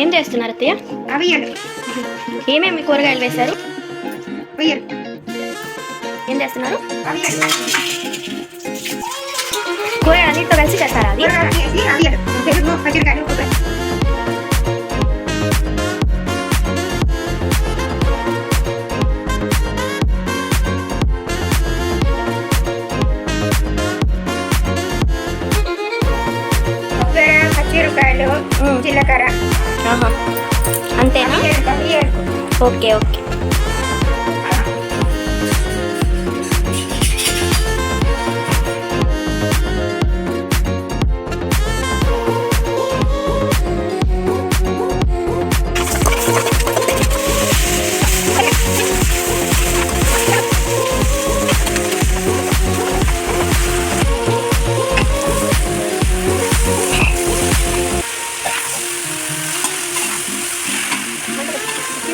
ఏం చేస్తున్నారు అత్తయ్య? అవియలు ఏమేమి కూరగాయలు వేశారు? ఏం చేస్తున్నారు? అవియలు కూరగాయలు అన్నిటితో కలిసి చేస్తారా? జీలకర్ర ఆహా. అంతేనా అవియలు అవియలు ఓకే ఓకే